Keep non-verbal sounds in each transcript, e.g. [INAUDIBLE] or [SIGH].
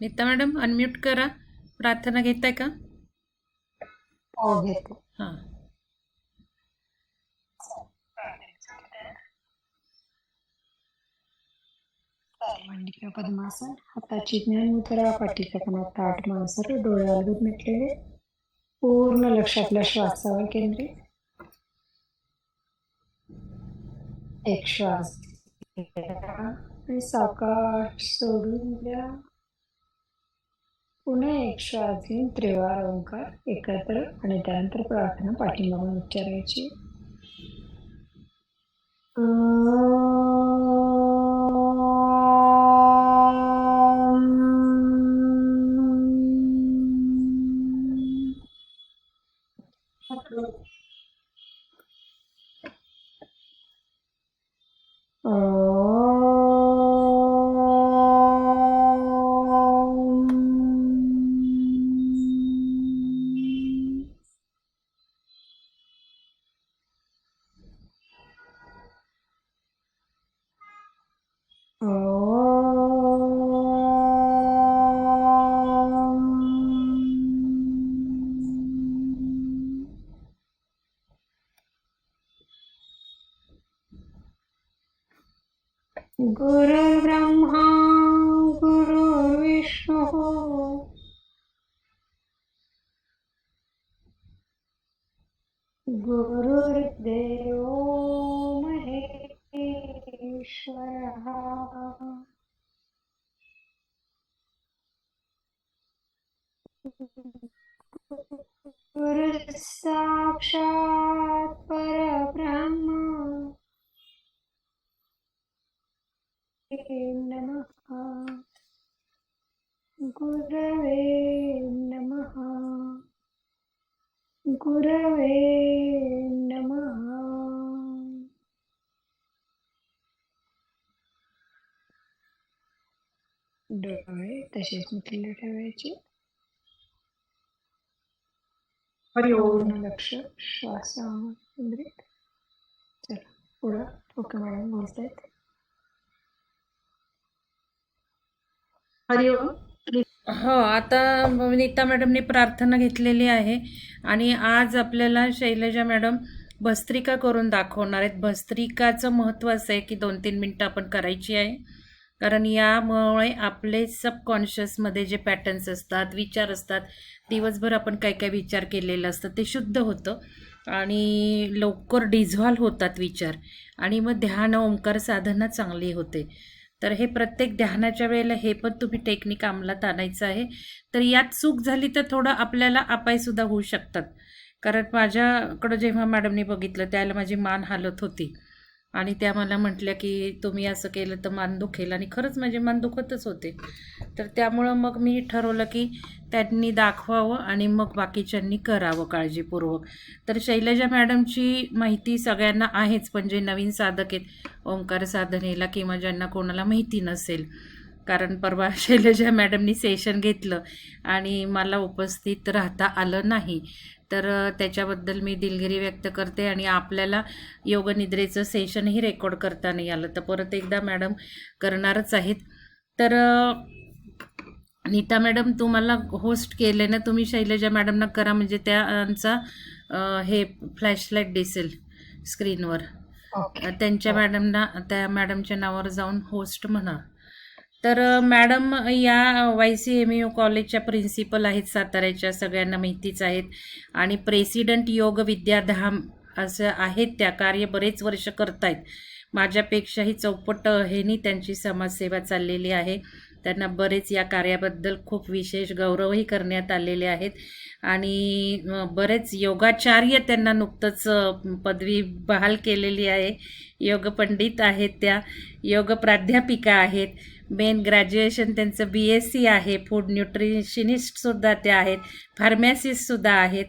Nita madam unmute करा. प्रार्थना घेताय का? हो घेते. हां. मांडिका पद्मासन हाताची ज्ञान मुद्रा पाठीचा कणा ताट मांसर डोळे अलगद मिटलेले पूर्ण लक्ष आपल्या श्वासावर केंद्रित. एक श्वास सावकाश सोडून द्या. पुन्हा एक श्वास घेऊन त्रिवार ओंकार एकत्र आणि त्यानंतर प्रार्थना पाठीमागून उच्चारायची. गुरुः पर परब्रह्म नमः। गुरवे नमः। गुरवे नमः। डोळे तसेच मिटलेले ठेवायचे. पूर्ण लक्ष श्वासावर केंद्रित चला पुढं ओके मॅडम बोलतायत हरिओम हो आता नीता मॅडमने प्रार्थना घेतलेली आहे आणि आज आपल्याला शैलजा मॅडम भस्त्रिका करून दाखवणार आहेत. भस्त्रिकाचं महत्त्व असं आहे की दोन तीन मिनटं आपण करायची आहे. कारण यामुळे आपले सबकॉन्शियसमध्ये जे पॅटर्न्स असतात विचार असतात दिवसभर आपण काय काय विचार केलेलं असतं ते शुद्ध होतं. आणि लवकर डिझॉल्व होतात विचार. आणि मग ध्यान ओंकार साधना चांगली होते. तर हे प्रत्येक ध्यानाच्या वेळेला हे पण तुम्ही टेक्निक अंमलात आणायचं आहे. तर यात चूक झाली तर थोडं आपल्याला अपायसुद्धा होऊ शकतात. कारण माझ्याकडं जेव्हा मॅडमने बघितलं त्याला माझी मान हालत होती. आणि त्या मला म्हटल्या की तुम्ही असं केलं तर मान दुखेल. आणि खरंच माझे मान दुखतच होते. तर त्यामुळं मग मी ठरवलं की त्यांनी दाखवावं आणि मग बाकीच्यांनी करावं काळजीपूर्वक. तर शैलजा मॅडमची माहिती सगळ्यांना आहेच पण जे नवीन साधक आहेत ओंकार साधनेला किंवा ज्यांना कोणाला माहिती नसेल. कारण परवा [LAUGHS] शैलजा मॅडमनी सेशन घेतलं आणि मला उपस्थित राहता आलं नाही. तर त्याच्याबद्दल मी दिलगिरी व्यक्त करते आणि आपल्याला योगनिद्रेचं सेशनही रेकॉर्ड करता नाही आलं तर परत एकदा मॅडम करणारच आहेत. तर नीता मॅडम तुम्हाला होस्ट केले ना तुम्ही शैलजा मॅडमना करा म्हणजे त्यांचा हे फ्लॅशलाईट दिसेल स्क्रीनवर. त्यांच्या मॅडमना त्या मॅडमच्या नावावर जाऊन होस्ट म्हणा. तर मॅडम या वाय सी एम यू कॉलेजच्या प्रिन्सिपल आहेत साताऱ्याच्या सगळ्यांना माहितीच आहेत. आणि प्रेसिडेंट योग विद्याधाम असं आहेत त्या कार्य बरेच वर्ष करतायत. माझ्यापेक्षाही चौपट ह्यानी त्यांची समाजसेवा चाललेली आहे. त्यांना बरेच या कार्याबद्दल खूप विशेष गौरवही करण्यात आलेले आहेत. आणि बरेच योगाचार्य त्यांना नुकतंच पदवी बहाल केलेली आहे. योग पंडित आहेत त्या. योग प्राध्यापिका आहेत. मेन ग्रॅज्युएशन त्यांचं बी एस सी आहे फूड न्यूट्रिशनिस्टसुद्धा त्या आहेत फार्मॅसिस्टसुद्धा आहेत.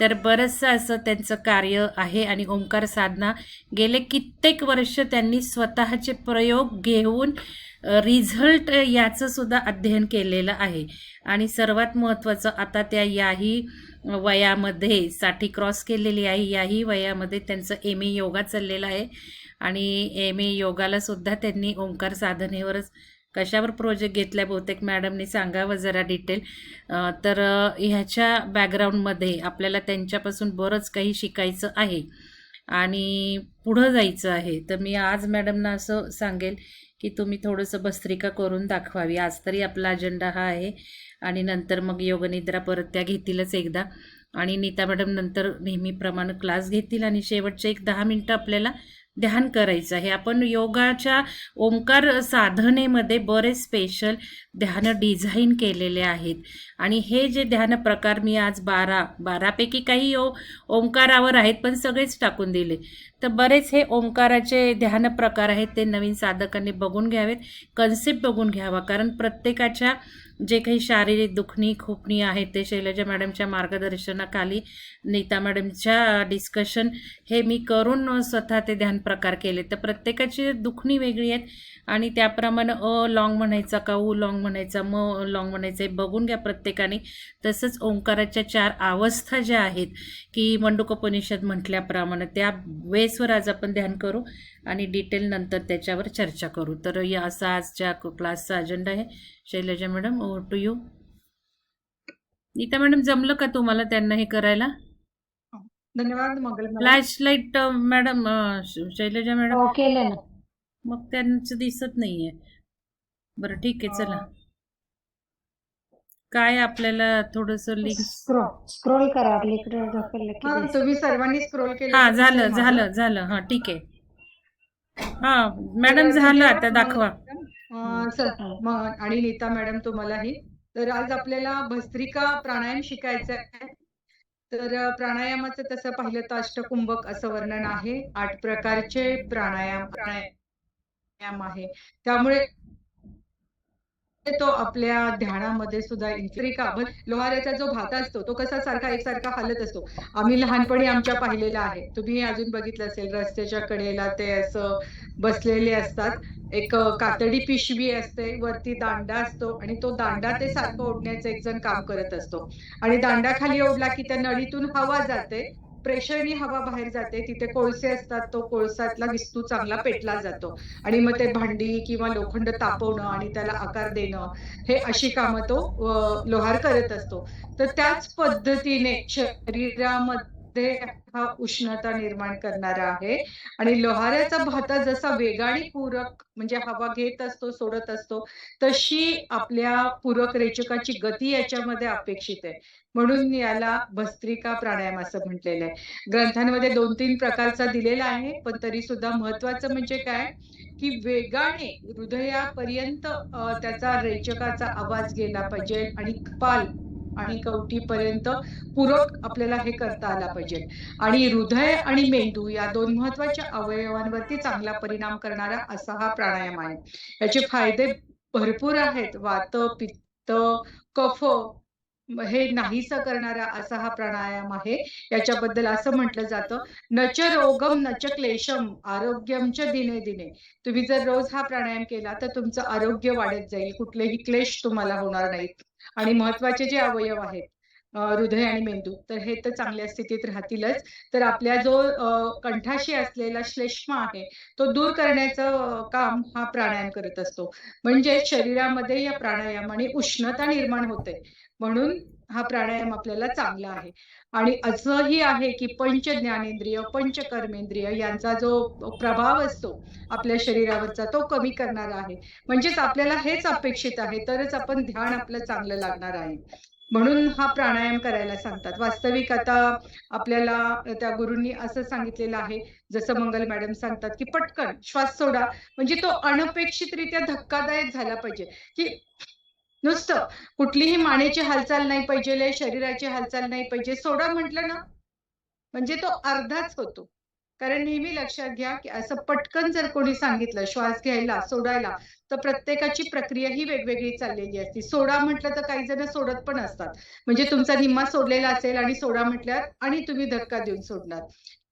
तर बरंचसं असं त्यांचं कार्य आहे आणि ओंकार साधना गेले कित्येक वर्ष त्यांनी स्वतःचे प्रयोग घेऊन रिझल्ट याचंसुद्धा अध्ययन केलेलं आहे. आणि सर्वात महत्त्वाचं आता त्या याही वयामध्ये साठी क्रॉस केलेली आहे याही वयामध्ये त्यांचं एम ए योगा चाललेलं आहे. आणि एम ए योगालासुद्धा त्यांनी ओंकार साधनेवरच कशावर प्रोजेक्ट घेतला बहुतेक मॅडमनी सांगावं जरा डिटेल तर ह्याच्या बॅकग्राऊंडमध्ये आपल्याला त्यांच्यापासून बरंच काही शिकायचं आहे. आणि पुढं जायचं आहे. तर मी आज मॅडमना असं सांगेल की तुम्ही थोडंसं भस्त्रिका करून दाखवावी. आज तरी आपला अजेंडा हा आहे. आणि नंतर मग योगनिद्रा परत त्या घेतीलच एकदा. आणि नीता मॅडम नंतर नेहमीप्रमाणे क्लास घेतील. आणि शेवटचे एक दहा मिनटं आपल्याला ध्यान करायचं आहे. आपण योगाच्या ओंकार साधनेमध्ये बरेच स्पेशल ध्यान डिझाईन केलेले आहेत. आणि हे जे ध्यान प्रकार मी आज बारा बारापैकी काही ओ ओंकारावर आहेत पण सगळेच टाकून दिले. तर बरेच हे ओंकाराचे ध्यान प्रकार आहेत ते नवीन साधकांनी बघून घ्यावेत कन्सेप्ट बघून घ्यावा. कारण प्रत्येकाच्या जे काही शारीरिक दुखणी खोपणी आहेत ते शैलजा मॅडमच्या मार्गदर्शनाखाली नीता मॅडमच्या डिस्कशन हे मी करून स्वतः ते ध्यान प्रकार केले. तर प्रत्येकाची दुखणी वेगळी आहेत आणि त्याप्रमाणे अ लॉंग म्हणायचा का उ लॉंग म्हणायचा म लॉंग म्हणायचं हे बघून घ्या प्रत्येकाने. तसंच ओंकाराच्या चार अवस्था ज्या आहेत की मंडुकोपनिषद म्हटल्याप्रमाणे त्या वे वेसवर आज आपण ध्यान करू आणि डिटेल नंतर त्याच्यावर चर्चा करू. तर या असा आजच्या क्लासचा अजेंडा आहे. Shailaja madam over to you Neeta madam जमलं का तुम्हाला त्यांना हे करायला? धन्यवाद Mangal flash light madam Shailaja madam हो मग त्यांचं दिसत नाहीये. बरं ठीक आहे चला. काय आपल्याला थोडस लिंक स्क्रोल स्क्रोल करा ढकललं की हा. तुम्ही सर्वांनी स्क्रोल केलं हा झालं. झालं झालं. हा ठीक आहे. हा मॅडम झालं आता दाखवा. अं, चल, मग आणि नीता मॅडम तुम्हालाही. तर आज आपल्याला भस्त्रिका प्राणायाम शिकायचा आहे. तर अं, प्राणायामाचं तसं पाहिलं तर अष्टकुंभक असं वर्णन आहे. आठ प्रकारचे प्राणायाम प्राणायाम आहे. त्यामुळे तो आपल्या ध्यानामध्ये सुद्धा भस्त्रिका लोहाराचा जो भाता असतो तो कसा सारखा एकसारखा हालत असतो. आम्ही लहानपणी आमच्या पाहिलेला आहे. तुम्ही अजून बघितलं असेल रस्त्याच्या कडेला ते असं बसलेले असतात. एक कातडी पिशवी असते वरती दांडा असतो आणि तो दांडा ते सारखं ओढण्याचं एक जण काम करत असतो. आणि दांडा खाली ओढला की त्या नळीतून हवा जाते. प्रेशरनी हवा बाहेर जाते तिथे कोळसे असतात तो कोळसातला विस्तू चांगला पेटला जातो. आणि मग ते भांडी किंवा लोखंड तापवणं आणि त्याला आकार देणं हे अशी कामं तो लोहार करत असतो. तर त्याच पद्धतीने शरीरामध्ये हा उष्णता निर्माण करणारा आहे. आणि लोहाराचा भाता जसा वेगाने पूरक म्हणजे हवा घेत असतो सोडत असतो तशी आपल्या पूरक रेचकाची गती याच्यामध्ये अपेक्षित आहे. म्हणून याला भस्त्रिका प्राणायाम असं म्हटलेलं आहे. ग्रंथांमध्ये दोन तीन प्रकारचा दिलेला आहे पण तरी सुद्धा महत्वाचं म्हणजे काय? की वेगाने हृदयापर्यंत त्याचा रेचकाचा आवाज गेला पाहिजे आणि कपाल आणि कवटीपर्यंत पूरक आपल्याला हे करता आला पाहिजे. आणि हृदय आणि मेंदू या दोन महत्त्वाच्या अवयवांवरती चांगला परिणाम करणारा असा हा प्राणायाम आहे. याचे फायदे भरपूर आहेत. वात पित्त कफ हे नाहीस करणारा असा हा प्राणायाम आहे. याच्याबद्दल असं म्हटलं जातं नच रोगम नच क्लेशम आरोग्यम च दिने दिने. तुम्ही जर रोज हा प्राणायाम केला तर तुमचं आरोग्य वाढत जाईल. कुठलेही क्लेश तुम्हाला होणार नाहीत. आणि महत्त्वाचे जे अवयव आहेत हृदय आणि मेंदू तर हे तर चांगल्या स्थितीत राहतीलच. तर आपल्या जो कंठाशी असलेला श्लेष्म आहे तो दूर करण्याचं काम हा प्राणायाम करत असतो. म्हणजे शरीरामध्ये या प्राणायामाने उष्णता निर्माण होते. म्हणून हा प्राणायाम आपल्याला चांगला आहे. आणि असंही आहे की पंच ज्ञानेंद्रिय पंच कर्मेंद्रिय यांचा जो प्रभाव असतो आपल्या शरीरावरचा तो कमी करणारा आहे. म्हणजेच आपल्याला हेच अपेक्षित आहे. तरच आपण ध्यान आपलं चांगलं लागणार आहे. म्हणून हा प्राणायाम करायला सांगतात. वास्तविक आता आपल्याला त्या गुरूंनी असं सांगितलेलं आहे. जसं मंगल मॅडम सांगतात की पटकन श्वास सोडा. म्हणजे तो अनपेक्षितरित्या धक्कादायक झाला पाहिजे. की नुसतं. कुठलीही मानेची हालचाल नाही पाहिजे शरीराची हालचाल नाही पाहिजे. सोडा म्हटलं ना म्हणजे तो अर्धाच होतो. कारण नेहमी लक्षात घ्या की असं पटकन जर कोणी सांगितलं श्वास घ्यायला सोडायला तर प्रत्येकाची प्रक्रिया ही वेगवेगळी चाललेली असते. सोडा म्हटलं तर काही जण सोडत पण असतात. म्हणजे तुमचा निम्मा सोडलेला असेल आणि सोडा म्हटल्यावर आणि तुम्ही धक्का देऊन सोडणार.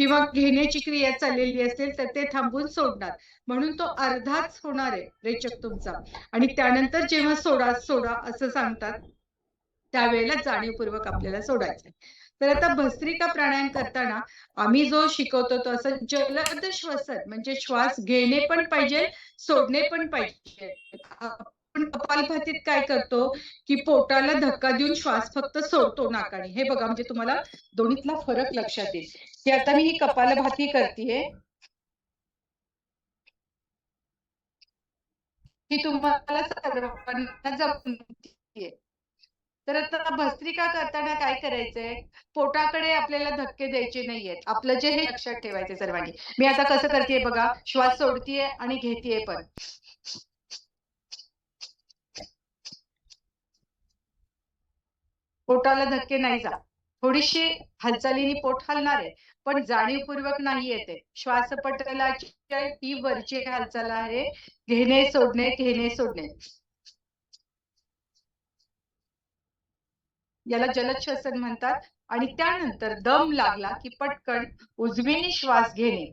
किंवा घेण्याची क्रिया चाललेली असेल तर ते थांबून सोडणार. म्हणून तो अर्धाच होणार आहे रेचक तुमचा. आणि त्यानंतर जेव्हा सोडा सोडा असं सांगतात त्यावेळेला जाणीवपूर्वक आपल्याला सोडायचं तर आता भस्त्रिका प्राणायाम करताना आम्ही जो शिकवतो तो असं जलद श्वसन म्हणजे श्वास घेणे पण पाहिजे सोडणे पण पाहिजे. आपण कपालभातीत काय करतो? की पोटाला धक्का देऊन श्वास फक्त सोडतो नाकाने. हे बघा म्हणजे तुम्हाला दोन्हीतला फरक लक्षात येईल. की आता मी ही कपालभाती करतेय ही. तुम्हाला सर्वांना जमतीये तर आता भस्त्रिका करताना काय करायचंय? पोटाकडे आपल्याला धक्के द्यायचे नाहीयेत. आपलं जे हे लक्षात ठेवायचे सर्वांनी. मी आता कसं करतेय बघा? श्वास सोडतीये आणि घेतेय पण. पोटाला धक्के नाही जा थोडीशी हालचालीने पोट हलणार आहे पण जाणीवपूर्वक नाही येते. श्वासपटलाची ही वरची हालचाल आहे घेणे सोडणे घेणे सोडणे. याला जलद श्वसन म्हणतात आणि त्यानंतर दम लागला की पटकन उजवीने श्वास घेणे.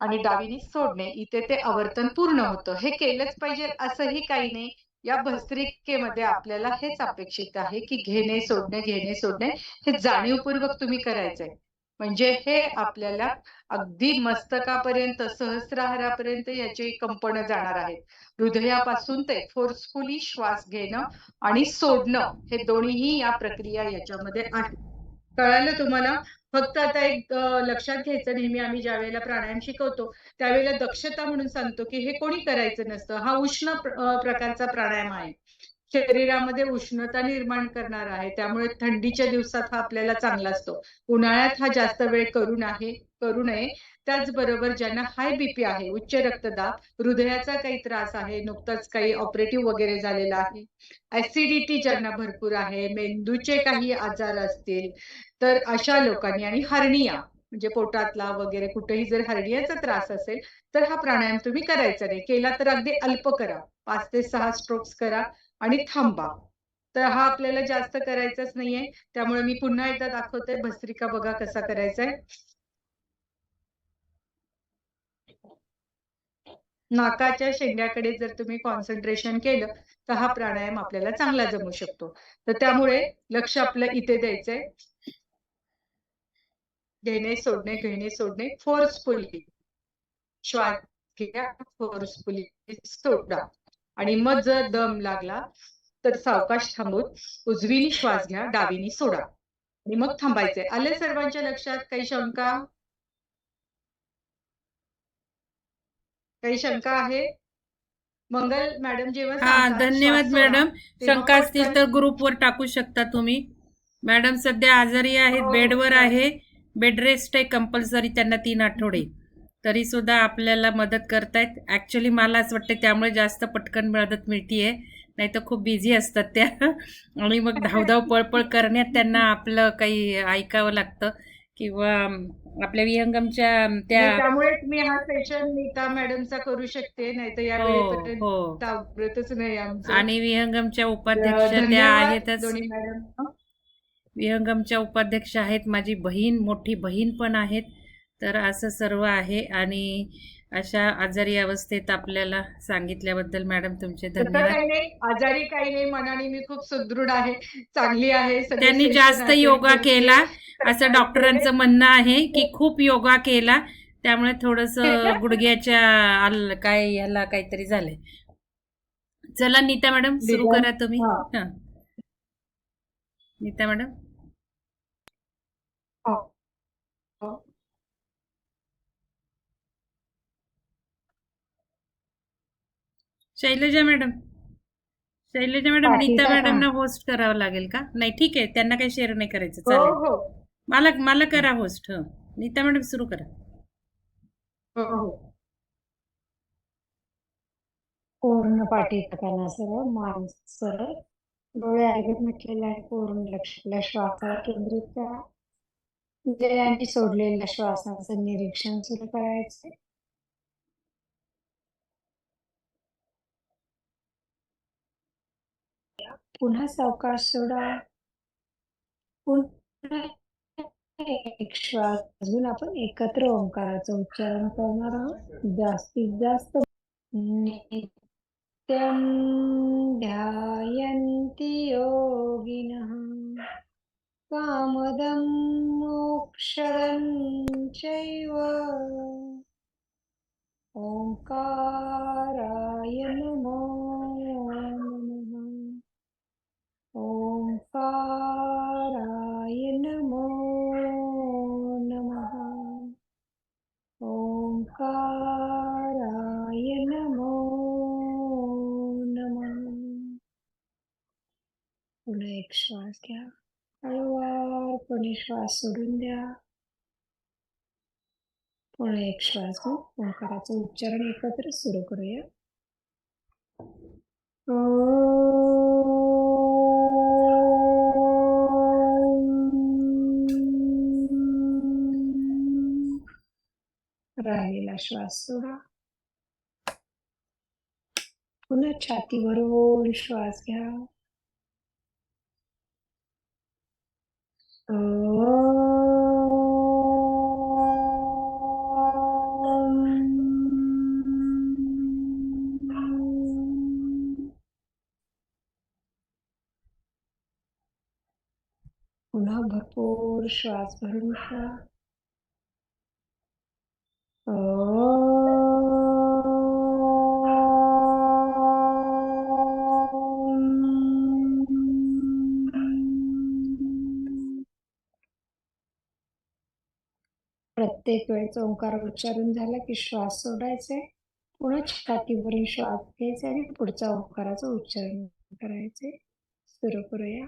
आणि डावीने सोडणे. इथे ते आवर्तन पूर्ण होतं. हे केलंच पाहिजे असंही काही नाही. या भस्त्रिकेमध्ये आपल्याला हेच अपेक्षित आहे की घेणे सोडणे घेणे सोडणे हे जाणीवपूर्वक तुम्ही करायचंय. म्हणजे हे आपल्याला अगदी मस्तकापर्यंत सहस्राहारापर्यंत याचे कंपन जाणार आहेत. हृदयापासून ते फोर्सफुली श्वास घेणं आणि सोडणं हे दोन्हीही या प्रक्रिया याच्यामध्ये आहेत कळालं तुम्हाला? फक्त आता एक लक्षात घ्यायचं नेहमी आम्ही ज्या वेळेला प्राणायाम शिकवतो त्यावेळेला दक्षता म्हणून सांगतो की हे कोणी करायचं नसतं. हा उष्ण प्रकारचा प्राणायाम आहे. शरीरामध्ये उष्णता निर्माण करणार आहे त्यामुळे थंडीच्या दिवसात हा आपल्याला चांगला असतो. उन्हाळ्यात हा जास्त वेळ करू आहे करू नये. त्याचबरोबर ज्यांना हाय बीपी आहे उच्च रक्तदाब हृदयाचा काही त्रास आहे नुकताच काही ऑपरेटिव्ह वगैरे झालेला आहे. ऍसिडिटी ज्यांना भरपूर आहे मेंदूचे काही आजार असतील तर अशा लोकांनी आणि हर्निया म्हणजे पोटातला वगैरे कुठेही जर हर्डियाचा त्रास असेल तर हा प्राणायाम तुम्ही करायचा नाही. केला तर अगदी अल्प करा. पाच ते सहा स्ट्रोक्स करा. आणि थांबा. तर हा आपल्याला जास्त करायचाच नाहीये. त्यामुळे मी पुन्हा एकदा दाखवते भस्त्रिका बघा कसा करायचा आहे नाकाच्या शेंड्याकडे जर तुम्ही कॉन्सन्ट्रेशन केलं तर हा प्राणायाम आपल्याला चांगला जमू शकतो. तर त्यामुळे लक्ष आपलं इथे द्यायचंय. घेणे सोडणे घेणे सोडणे फोर्सफुली श्वास घ्या फोर्सफुली सोडा. आणि मग जर दम लागला तर सावकाश थांबून उजवीने श्वास घ्या डावीने सोडा. आणि मग थांबायचंय. आले सर्वांच्या लक्षात? काही शंका? काही शंका आहे? मंगल मॅडम जेव्हा हा धन्यवाद मॅडम. शंका असतील तर ग्रुपवर टाकू शकता तुम्ही. मॅडम सध्या आजारी आहेत हो, बेडवर चालेल. आहे. बेड रेस्ट आहे कंपल्सरी त्यांना तीन आठवडे. तरी सुद्धा आपल्याला मदत करतायत. ऍक्च्युली मला असं वाटतं त्यामुळे जास्त पटकन मदत मिळतीये. नाही तर खूप बिझी असतात त्या. आणि मग धावधाव [LAUGHS] पळपळ करण्यात त्यांना आपलं काही ऐकावं लागतं. किंवा आपल्या विहंगमच्या त्या त्यामुळेच मी हा सेशन नीता मॅडमचा करू शकते. नाही तर या हो हो. नाही आणि विहंगमच्या उपाध्यक्ष त्या आहेतच. मॅडम विहंगमच्या उपाध्यक्ष आहेत. माझी बहीण मोठी बहीण पण आहेत. तर असं सर्व आहे आणि अशा आजारी अवस्थेत आपल्याला सांगितल्याबद्दल मॅडम तुमचे धन्यवाद आजारी काही नाही मनाने मी खूप सुदृढ आहे चांगली आहे त्यांनी जास्त योगा. केला असं डॉक्टरांचं म्हणणं आहे की खूप योगा केला त्यामुळे थोडस [LAUGHS] गुडघ्याच्या काय ह्याला काहीतरी झालंय चला नीता मॅडम सुरू? करा तुम्ही. Neeta madam Shailaja madam. Shailaja madam Neeta? मॅडमना host करावं लागेल का? नाही ठीक आहे. त्यांना काही शेअर नाही करायचं. हो चालेल. हो. मला मला करा होस्ट ह. नीता मॅडम सुरू करा. हो हो. पूर्ण पाठी कणा सरळ मान सरळ डोळे अलगद मिटलेले आणि पूर्ण लक्ष आपल्या श्वासावर केंद्रित करा. दिल्याने सोडलेल्या श्वासाचं निरीक्षण सुरू करायचे पुन्हा सावकाश सोडा. पुन्हा एक श्वास. अजून आपण एकत्र ओंकाराचं उच्चारण करणार आहोत. जास्तीत जास्त नित्यं ध्यायन्ति योगिनः. शमदं मोक्षदं चैव. ओंकाराय नमो नमः ओङ्काराय नमो नमः ओङ्काराय नमो नमः पुन्हा एक श्वास घ्या हळूवारपणे श्वास सोडून द्या पुन्हा एक श्वास घेऊ ओंकाराचं उच्चारण एकत्र सुरू करूया ओम. राहिलेला श्वास सोडा पुन्हा छाती भरून श्वास घ्या. पुन्हा भरपूर श्वास भरून घ्या. प्रत्येक वेळेस ओंकार उच्चारण झाला की श्वास सोडायचा पुन्हा छातीवरून श्वास घ्यायचे आणि पुढच्या ओंकाराचं उच्चारण करायचे. सुरू करूया.